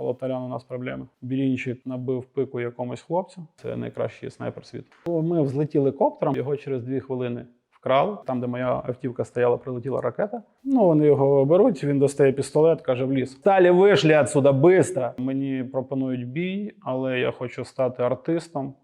А от Толян у нас проблеми. Білінчик набив пику якомусь хлопцю. Це найкращий снайпер світу. Ми взлетіли коптером, його через дві хвилини вкрали. Там, де моя автівка стояла, прилетіла ракета. Ну, вони його беруть, він достає пістолет, каже в ліс. Далі вийшли отсюда, быстро. Мені пропонують бій, але я хочу стати артистом.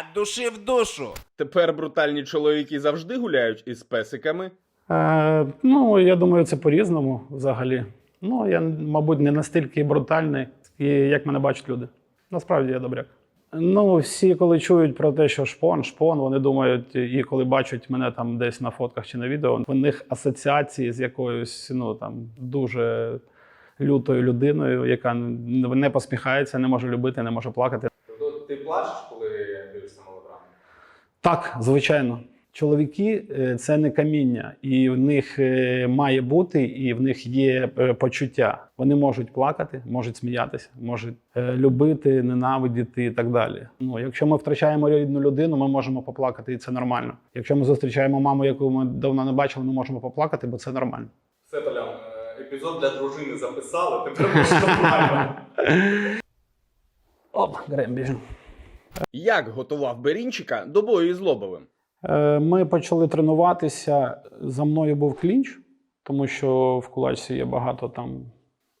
От души в душу. Тепер брутальні чоловіки завжди гуляють із песиками. Е, ну, я думаю, це по-різному взагалі. Ну, я, мабуть, не настільки брутальний, як мене бачать люди. Насправді я добряк. Ну, всі, коли чують про те, що шпон, шпон, вони думають, і коли бачать мене там десь на фотках чи на відео, в них асоціації з якоюсь ну там дуже лютою людиною, яка не посміхається, не може любити, не може плакати. Тобто ти плачеш, коли дивишся мелодраму? Так, звичайно. Чоловіки е, це не каміння, і в них е, має бути, і в них є е, почуття. Вони можуть плакати, можуть сміятися, можуть любити, ненавидіти і так далі. Ну, якщо ми втрачаємо рідну людину, ми можемо поплакати, і це нормально. Якщо ми зустрічаємо маму, яку ми давно не бачили, ми можемо поплакати, бо це нормально. Все, Толян, е, епізод для дружини записали, тепер можна. Оп, грем біжимо. Як готував Берінчика до бою із Лобовим? Е, Ми почали тренуватися. За мною був клінч, тому що в кулачці є багато там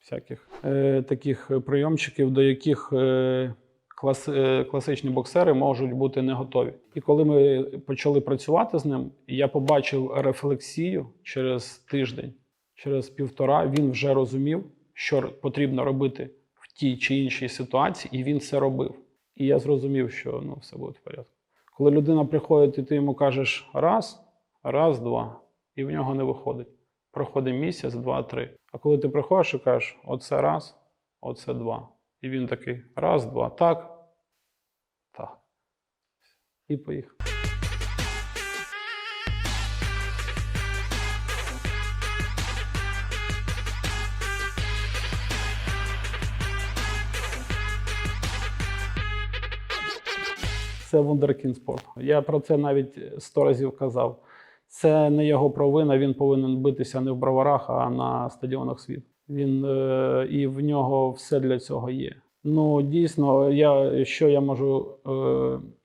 всяких е, таких прийомчиків, до яких е, клас, класичні боксери можуть бути не готові. І коли ми почали працювати з ним, я побачив рефлексію через тиждень, через півтора. Він вже розумів, що потрібно робити в тій чи іншій ситуації, і він це робив. І я зрозумів, що ну, все буде в порядку. Коли людина приходить, і ти йому кажеш раз, раз, два, і в нього не виходить. Проходить місяць, два, три. А коли ти приходиш і кажеш, оце раз, оце два. І він такий раз, два, так, так. І поїхав. Це вундеркін спорту. Я про це навіть сто разів казав. Це не його провина. Він повинен битися не в броварах, а на стадіонах світу. Він е, і в нього все для цього є. Ну дійсно, я що я можу е,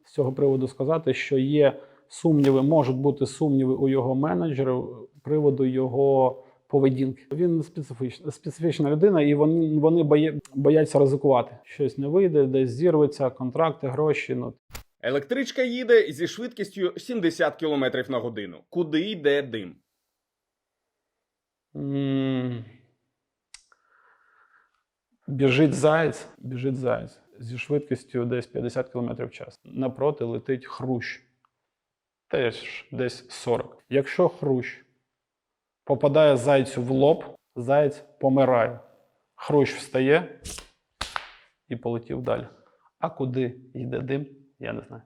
з цього приводу сказати, що є сумніви, можуть бути сумніви у його менеджерів приводу його поведінки. Він специфічна, специфічна людина, і вони, вони боє- бояться ризикувати. Щось не вийде, десь зірветься, контракти, гроші. Ну Електричка їде зі швидкістю 70 км на годину. Куди йде дим? Біжить заєць, біжить заєць зі швидкістю десь 50 км в час. Напроти летить хрущ. Теж десь 40. Якщо хрущ попадає зайцю в лоб, заєць помирає. Хрущ встає і полетів далі. А куди йде дим, я не знаю.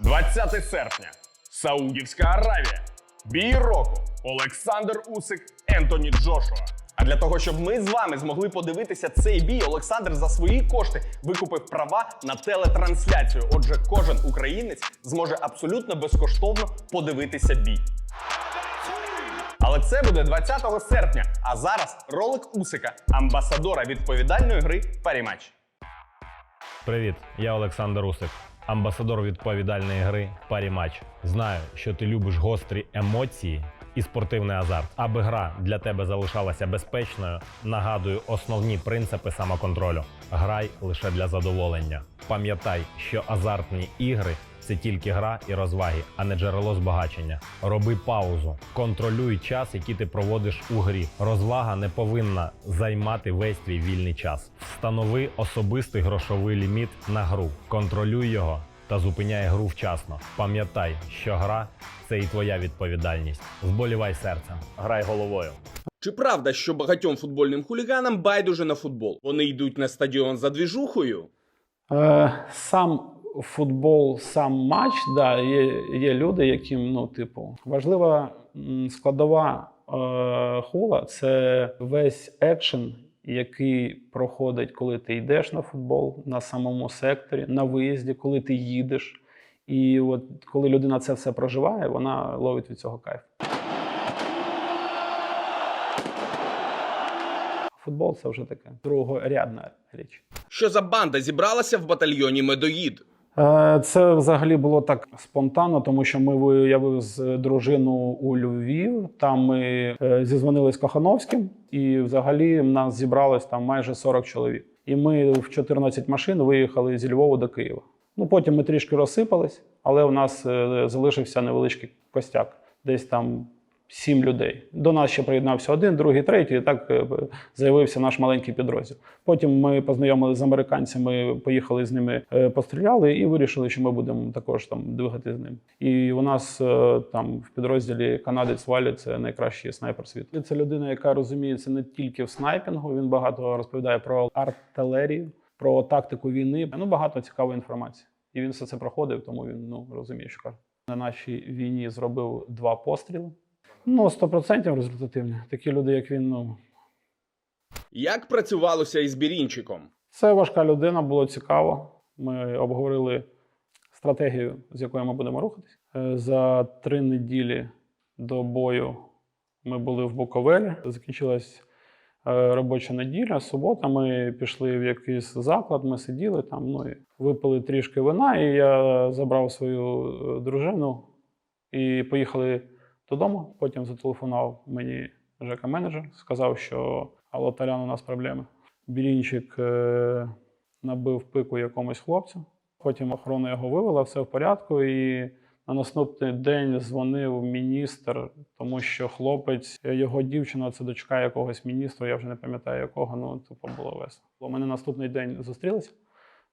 20 серпня. Саудівська Аравія. Бій року. Олександр Усик, Ентоні Джошуа. А для того, щоб ми з вами змогли подивитися цей бій, Олександр за свої кошти викупив права на телетрансляцію. Отже, кожен українець зможе абсолютно безкоштовно подивитися бій. Але це буде 20 серпня. А зараз ролик Усика, амбасадора відповідальної гри Паріматч. Привіт, я Олександр Усик, амбасадор відповідальної гри Парі Матч. Знаю, що ти любиш гострі емоції і спортивний азарт. Аби гра для тебе залишалася безпечною, нагадую основні принципи самоконтролю. Грай лише для задоволення. Пам'ятай, що азартні ігри це тільки гра і розваги, а не джерело збагачення. Роби паузу, контролюй час, який ти проводиш у грі. Розвага не повинна займати весь твій вільний час. Встанови особистий грошовий ліміт на гру, контролюй його та зупиняй гру вчасно. Пам'ятай, що гра це і твоя відповідальність. Вболівай серцем, грай головою. Чи правда, що багатьом футбольним хуліганам байдуже на футбол? Вони йдуть на стадіон за двіжухою? Е, сам футбол, сам матч, да, є, є люди, яким, ну, типу, важлива складова е, хула це весь екшен, який проходить, коли ти йдеш на футбол, на самому секторі, на виїзді, коли ти їдеш. І от коли людина це все проживає, вона ловить від цього кайф. Футбол це вже таке другорядна річ. Що за банда зібралася в батальйоні Медоїд? Е, Це взагалі було так спонтанно, тому що ми виявили з дружину у Львів. Там ми е, зізвонились з Кохановським, і взагалі в нас зібралось там майже 40 чоловік. І ми в 14 машин виїхали зі Львова до Києва. Ну потім ми трішки розсипались, але у нас е, залишився невеличкий костяк, десь там. Сім людей. До нас ще приєднався один, другий, третій. І так е, заявився наш маленький підрозділ. Потім ми познайомилися з американцями, поїхали з ними, е, постріляли і вирішили, що ми будемо також там двигати з ним. І у нас е, там в підрозділі канадець Валі це найкращий снайпер світу. Це людина, яка розуміється не тільки в снайпінгу. Він багато розповідає про артилерію, про тактику війни. Ну багато цікавої інформації. І він все це проходив, тому він ну розуміє, що каже. На нашій війні зробив два постріли. Ну, 100% результативні. Такі люди, як він, ну Як працювалося із Бірінчиком? Це важка людина, було цікаво. Ми обговорили стратегію, з якою ми будемо рухатись. Е, За три неділі до бою ми були в Буковелі. Закінчилась е, робоча неділя, субота. Ми пішли в якийсь заклад, ми сиділи там, ну і випили трішки вина, і я забрав свою е, дружину і поїхали додому. Потім зателефонував мені Жека менеджер, сказав, що Алло, Талян, у нас проблеми. Бірінчик е, набив пику якомусь хлопцю. Потім охорона його вивела, все в порядку. І на наступний день дзвонив міністр, тому що хлопець, е, його дівчина, це дочка якогось міністра, я вже не пам'ятаю якого, ну тупо було весело. Ми на наступний день зустрілися,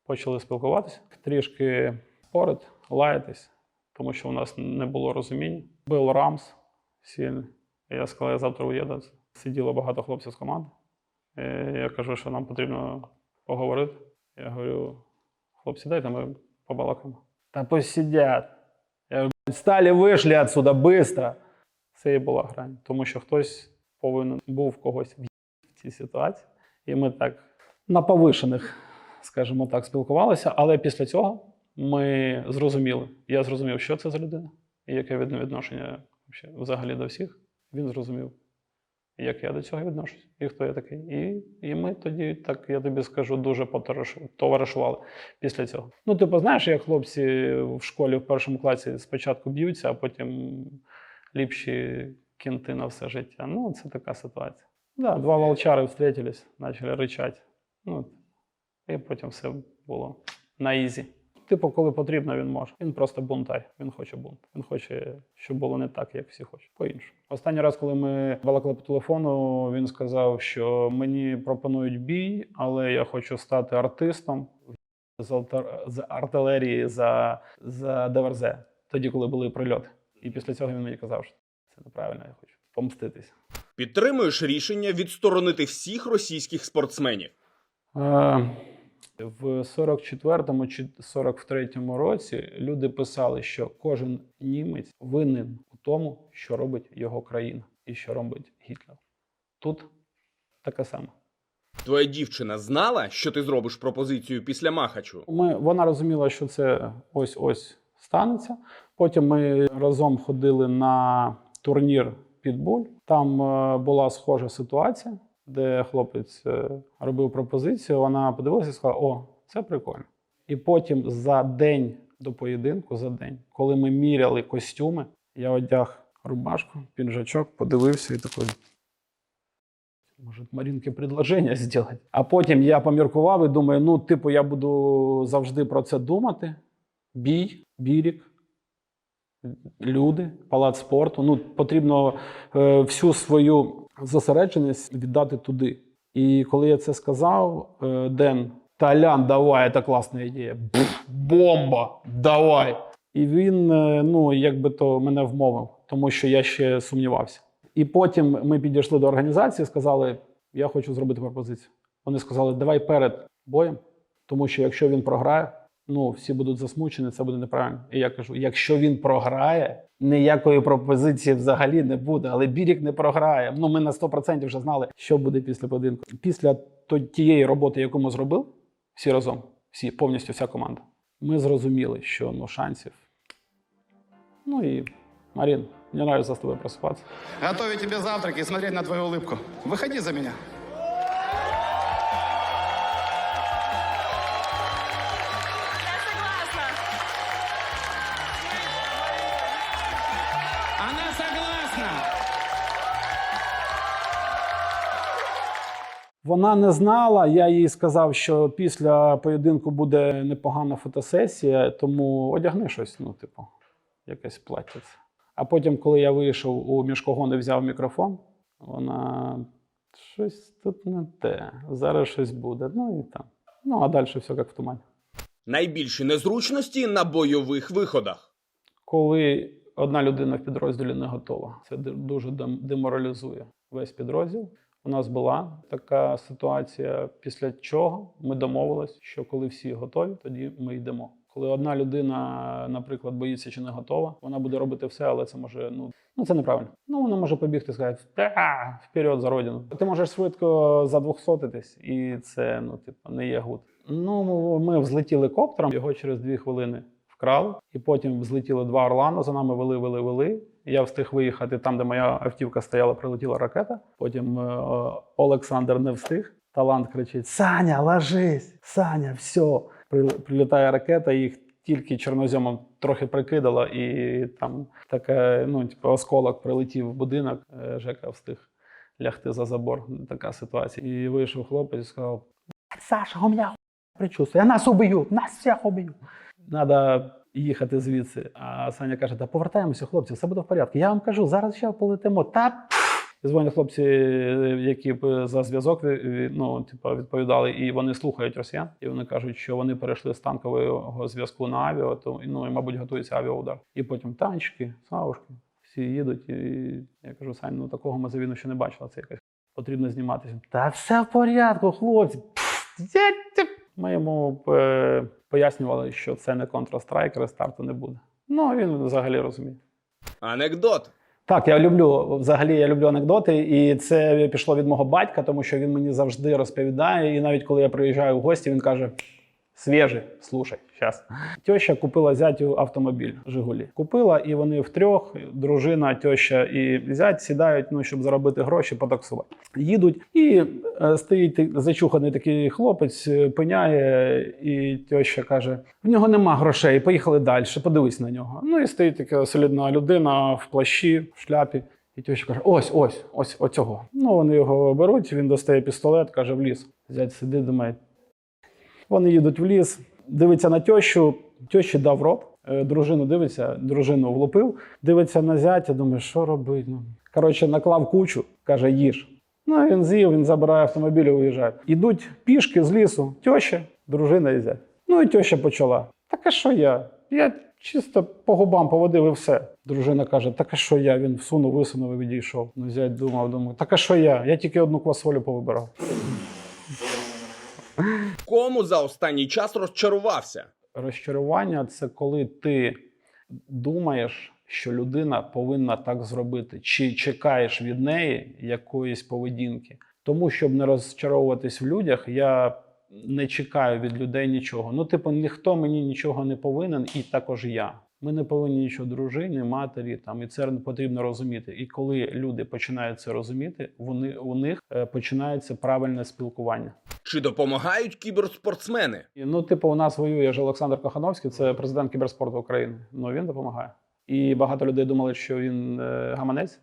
почали спілкуватися, трішки спорити, лаятись, тому що у нас не було розуміння. Бил Рамс сильний. Я сказав, я завтра уїду. Сиділо багато хлопців з команди. Я кажу, що нам потрібно поговорити. Я говорю, хлопці, дайте ми побалакаємо. Та посидять. Я говорю, встали, вийшли отсюда швидко. Це і була грань. Тому що хтось повинен був когось в цій ситуації. І ми так на повишених, скажімо так, спілкувалися. Але після цього ми зрозуміли. Я зрозумів, що це за людина, і яке від- відношення взагалі до всіх. Він зрозумів, як я до цього відношусь, і хто я такий. І, і ми тоді, так я тобі скажу, дуже товаришували після цього. Ну, типу, знаєш, як хлопці в школі в першому класі спочатку б'ються, а потім ліпші кінти на все життя. Ну, це така ситуація. Да, два волчари встретились, почали ричати. Ну, і потім все було на ізі. Типу, коли потрібно, він може. Він просто бунтар. Він хоче бунт. Він хоче, щоб було не так, як всі хочуть. По-іншому. Останній раз, коли ми балакали по телефону, він сказав, що мені пропонують бій, але я хочу стати артистом з артилерії за, за ДВРЗ, тоді, коли були прильоти. І після цього він мені казав, що це неправильно, я хочу помститися. Підтримуєш рішення відсторонити всіх російських спортсменів. Е, В 44-му чи 43-му році люди писали, що кожен німець винен у тому, що робить його країна і що робить Гітлер. Тут таке саме. Твоя дівчина знала, що ти зробиш пропозицію після Махачу? Ми, вона розуміла, що це ось ось станеться. Потім ми разом ходили на турнір Підбуль. Там е, була схожа ситуація, де хлопець е, робив пропозицію. Вона подивилася і сказала: О, це прикольно. І потім за день до поєдинку, за день, коли ми міряли костюми, я одяг рубашку, піджачок, подивився і такий. Може, Марінки предложення зробити. А потім я поміркував і думаю: ну, типу, я буду завжди про це думати. Бій, бірік, люди, палац спорту. Ну, потрібно е, всю свою зосередженість віддати туди. І коли я це сказав, е, Ден, Талян, давай, це класна ідея. Пф, бомба! Давай! І він, е, ну, якби то мене вмовив, тому що я ще сумнівався. І потім ми підійшли до організації, сказали: я хочу зробити пропозицію. Вони сказали, давай перед боєм, тому що якщо він програє, ну всі будуть засмучені, це буде неправильно. І я кажу: якщо він програє, ніякої пропозиції взагалі не буде. Але Бірік не програє. Ну ми на 100% вже знали, що буде після поєдинку. Після тієї роботи, яку ми зробили, всі разом, всі повністю вся команда, ми зрозуміли, що ну шансів. Ну і Марін, мені нравится з тобою просипатися. Готовить тебе завтрак и смотреть на твою улыбку. Выходи за меня. Вона не знала. Я їй сказав, що після поєдинку буде непогана фотосесія, тому одягни щось, ну, типу, якесь плаття. А потім, коли я вийшов у мішкого мішкогони, взяв мікрофон, вона щось тут не те. Зараз щось буде. Ну і там. Ну, а далі все як в тумані. Найбільші незручності на бойових виходах. Коли одна людина в підрозділі не готова, це дуже деморалізує весь підрозділ. У нас була така ситуація, після чого ми домовились, що коли всі готові, тоді ми йдемо. Коли одна людина, наприклад, боїться чи не готова, вона буде робити все, але це може ну, ну це неправильно. Ну вона може побігти і сказати «Та, вперед за родину. Ти можеш швидко задвохсотитись, і це ну, типу, не є гуд. Ну ми взлетіли коптером, його через дві хвилини вкрали, і потім взлетіли два Орлана, за нами вели, вели, вели. Я встиг виїхати там, де моя автівка стояла, прилетіла ракета. Потім е, е, Олександр не встиг. Талант кричить: Саня, ложись! Саня, все. Прилітає ракета, їх тільки чорноземом трохи прикидало, і там таке, ну, типу, осколок прилетів в будинок. Е, Жека встиг лягти за забор. Така ситуація. І вийшов хлопець і сказав: Саша, у мене причувствие, нас уб'ють, нас всіх уб'ють. Надо їхати звідси. А Саня каже: Та повертаємося, хлопці, все буде в порядку. Я вам кажу, зараз ще полетимо. Та дзвонять хлопці, які б за зв'язок ві- ну, типу, відповідали, і вони слухають росіян. І вони кажуть, що вони перейшли з танкового зв'язку на авіа, то ну і, мабуть, готується авіаудар. І потім танчики, савушки, всі їдуть. І я кажу, Сань, ну такого ми за війну ще не бачили. Це якось потрібно зніматися. Та все в порядку, хлопці. Ми йому е, пояснювали, що це не Counter-Strike, рестарту не буде. Ну, він взагалі розуміє. Анекдот. Так, я люблю взагалі я люблю анекдоти, і це пішло від мого батька, тому що він мені завжди розповідає. І навіть коли я приїжджаю в гості, він каже: свіжий, слушай, зараз. Тьоща купила зятю автомобіль Жигулі. Купила, і вони втрьох, дружина, тьоща і зять сідають, ну щоб заробити гроші, потаксувати. Їдуть, і е, стоїть зачуханий такий хлопець, е, пиняє, і тьоща каже: в нього нема грошей, поїхали далі, подивись на нього. Ну і стоїть така солідна людина в плащі, в шляпі. І тьоща каже: ось, ось, ось оцього. Ну, вони його беруть, він достає пістолет, каже, в ліс. Зять сидить, думає. Вони їдуть в ліс, дивиться на тьощу, тьощі дав рот. Е, Дружину дивиться, дружину влупив, дивиться на зятя, думає, що робити. Ну. Коротше, наклав кучу, каже, їж. Ну, він з'їв, він забирає автомобіль і уїжджає. Ідуть пішки з лісу, тьоща, дружина і зять. Ну і тьоща почала. Так а що я? Я чисто по губам поводив і все. Дружина каже: Так а що я? Він всунув, висунув і відійшов. Ну, зять думав, думав, так а що я? Я тільки одну квасолю повибирав. Кому за останній час розчарувався? Розчарування це коли ти думаєш, що людина повинна так зробити, чи чекаєш від неї якоїсь поведінки. Тому, щоб не розчаровуватись в людях, я не чекаю від людей нічого. Ну, типу, ніхто мені нічого не повинен, і також я. Ми не повинні нічого дружині, матері там, і це потрібно розуміти. І коли люди починають це розуміти, вони у них е, починається правильне спілкування. Чи допомагають кіберспортсмени? Ну, типу, у нас воює ж Олександр Кохановський, це президент кіберспорту України. Ну він допомагає. І багато людей думали, що він е, гаманець,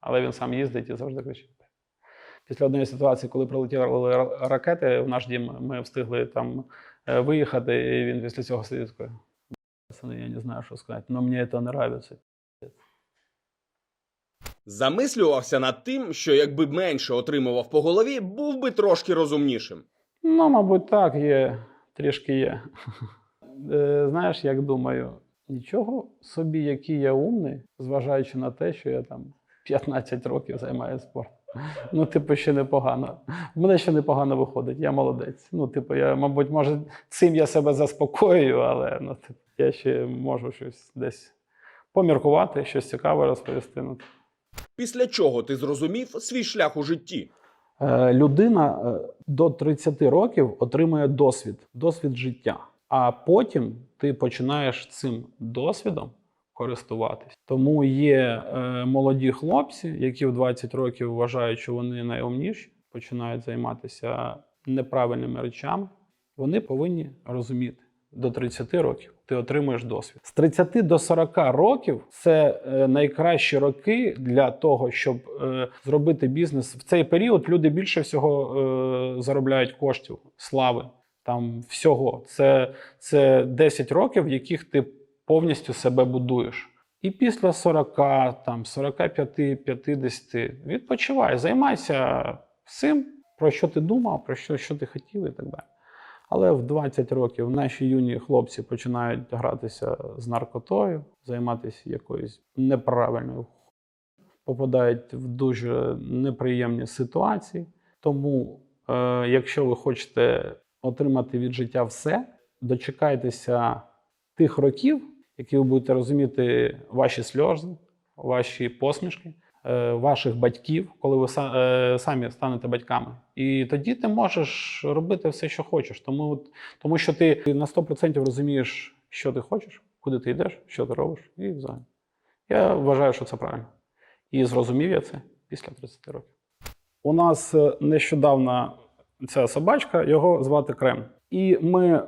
але він сам їздить і завжди кричить. Після однієї ситуації, коли прилетіли ракети в наш дім, ми встигли там е, виїхати, і він після цього сидить Я не знаю, що сказати, але мені це не подобається. Замислювався над тим, що якби менше отримував по голові, був би трошки розумнішим. Ну, мабуть, так, є, трішки є. Е, Знаєш, як думаю, нічого собі, який я умний, зважаючи на те, що я там 15 років займаюся спортом. Ну, типу, ще непогано. В мене ще непогано виходить, я молодець. Ну, типу, я, мабуть, може, цим я себе заспокоюю, але ну, типу, я ще можу щось десь поміркувати, щось цікаве розповісти. Ну, Після чого ти зрозумів свій шлях у житті? Е, Людина е, до 30 років отримує досвід, досвід життя. А потім ти починаєш цим досвідом користуватись. Тому є е, молоді хлопці, які в 20 років вважають, що вони найумніші, починають займатися неправильними речами. Вони повинні розуміти до 30 років. Ти отримуєш досвід. З 30 до 40 років це е, найкращі роки для того, щоб е, зробити бізнес. В цей період люди більше всього е, заробляють коштів, слави, там всього. Це, це 10 років, в яких ти повністю себе будуєш. І після 40, там, 45, 50 відпочивай, займайся всім, про що ти думав, про що, що ти хотів і так далі. Але в 20 років наші юні хлопці починають гратися з наркотою, займатися якоюсь неправильною, попадають в дуже неприємні ситуації. Тому, е, якщо ви хочете отримати від життя все, дочекайтеся тих років, які ви будете розуміти ваші сльози, ваші посмішки, е, ваших батьків, коли ви е, самі станете батьками. І тоді ти можеш робити все, що хочеш. Тому, тому що ти на 100% розумієш, що ти хочеш, куди ти йдеш, що ти робиш, і взагалі. Я вважаю, що це правильно. І зрозумів я це після 30 років. У нас е, нещодавно ця собачка, його звати Крем. І ми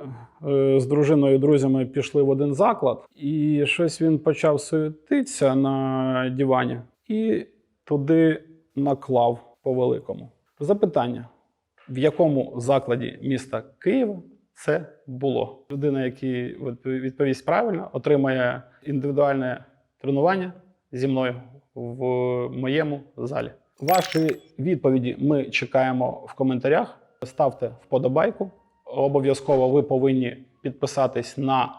е, з дружиною і друзями пішли в один заклад, і щось він почав суетитися на дивані і туди наклав по великому. Запитання: в якому закладі міста Києва це було? Людина, який відповість правильно, отримає індивідуальне тренування зі мною в моєму залі. Ваші відповіді ми чекаємо в коментарях. Ставте вподобайку. Обов'язково ви повинні підписатись на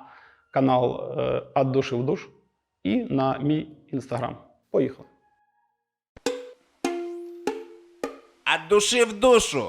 канал е, «Ад душі в душ і на мій інстаграм. Поїхали! От душі в душу.